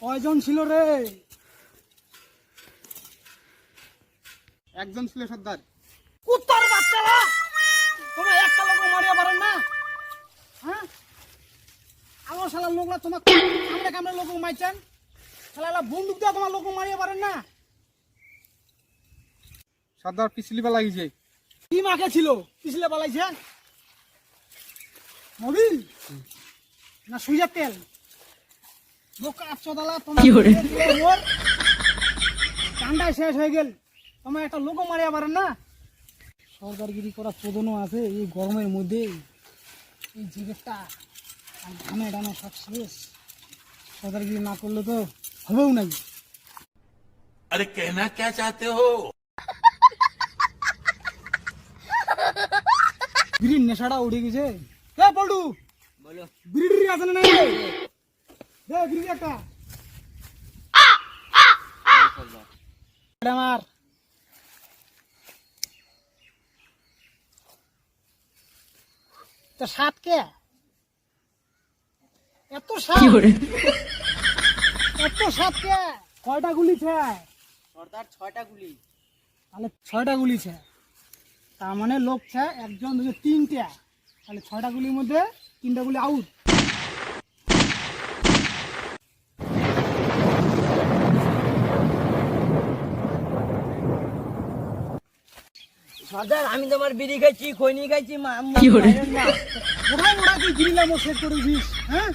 কয়জন ছিল রে? একজন ছিল সর্দার। কুত্তার বাচ্চারা! তোমরা একটা লোক মারিয়া পারেন না? হ্যাঁ? আমার শালা লোকরা তোমার কামড়ে কামড়ে লোক মারছেন শালা বন্দুক দিয়ে তোমার লোক মারিয়া পারেন না? সর্দার পিছলি লাগিয়েছে। কি মাকে ছিল? পিছলে পালাইছে মোবিল না সুইজার তেল? বোকা আচ্ছদালা তোমার কান্ডায় শেষ হয়ে গেল। তোমার একটা লোকও মারিয়া পারেন না। সরকারগিরি করার প্রদনও আছে এই গরমের মধ্যে। এই জিগেরটা আর ঘামে ডামে সব শেষ। সরকারগিরি না করলে তো হবেও নাই। আরে কেনা কে চাতে হো? বিড়ির নেশাটা উড়ে গেছে। কে পল্টু বলো। বিড়ির আসলে নাই আমার। তো সাত কে? এত সাত। এত সাত কে? কয়টা গুলি সর্দার ছয়টা গুলি। তাহলে ছয়টা গুলি ছে তার মানে লোক ছে একজন দুজন তিনটা। তাহলে ছয়টা গুলির মধ্যে তিনটা গুলি আউট সর্দার আমি তোমার বিড়ি খাইছি খৈনি খাইছি। মোটাই মোটা তুই গিরিলা মোট শেষ করে দিস হ্যাঁ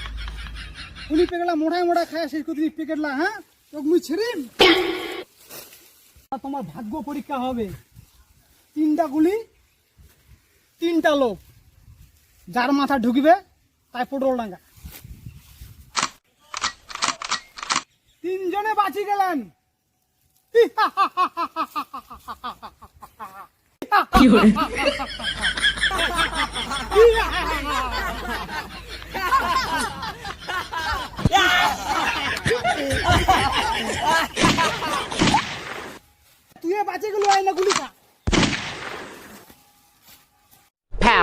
উনি পেকেটলা মোটাই মোটা খায় শেষ করে দিস পেকেটলা হ্যাঁ তোকে মুই ছেড়িম তোমার ভাগ্য পরীক্ষা হবে তিনটা গুলি তিনটা লোক যার মাথা ঢুকবে তাই পটল ডাঙ্গা তিনজনে বাঁচি গেলেন তুই বাঁচে গেল আয়না গুলি খা